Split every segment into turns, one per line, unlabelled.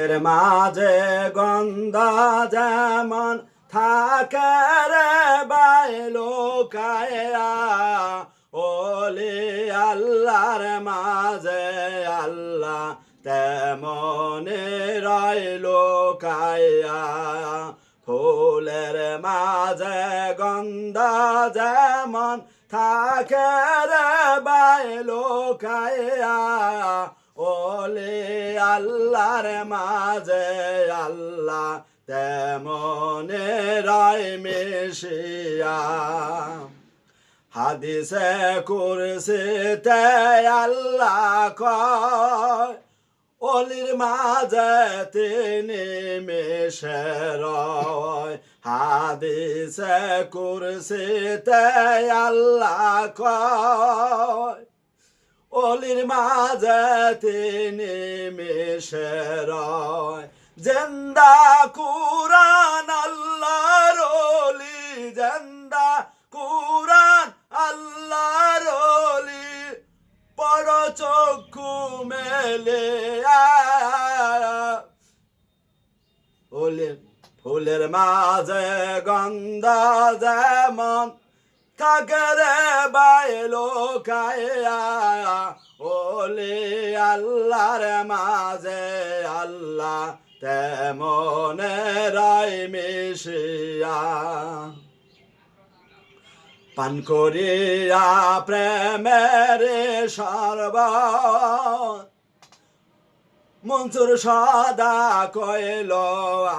এর মাঝে গন্ধা যেমন থাকে রে বাইলো কায়া আল্লাহর মাঝে আল্লাহ তেমনে রইল কায়া ফুলের মাঝে গন্ধা যেমন থাকে রে বাইলো কায়া ওলে আল্লাহর মাঝে আল্লাহ তেমনে রায় মেশিয়া। হাদিসে কুরসিতে আল্লাহ কয়, অলির মাঝে তিনি মেশের হাদিসে কুরসিতে আল্লাহ কয় অলির মাঝে তিনি মেশের জেন্দা কুরান আল্লাহর অলি, জেন্দা কুরান আল্লাহর অলি। পর চক্ষু মেলে ফুলের ফুলের মাঝে গন্ধা যেমন থাকে বাইলো কায়া ওলে আল্লাহর মাঝে আল্লাহ তেমনে রায় মিশিয়া। পান করিয়া প্রেমের সর্ব মনসুর সদা কইল,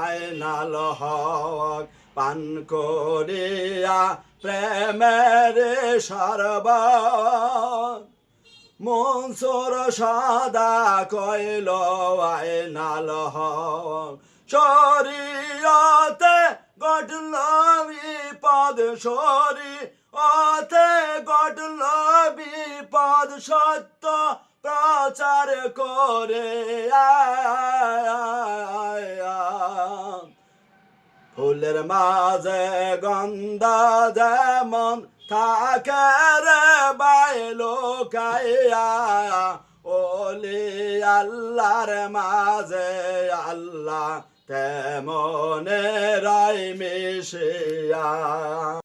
আইনাল হক পান করিয়া প্রেমের সর্ব। মনসুর সদা কইল, আইনাল হক শরীয়তে গঠল বিপদ সরি অতে গঠল বিপদ সত্য প্রচার করে ফুলের মাঝে গন্ধা যেমন থাকে রে বাইলো কাইয়া ওলি আল্লাহর মাঝে আল্লাহ তেমনে রায় মিশিয়া।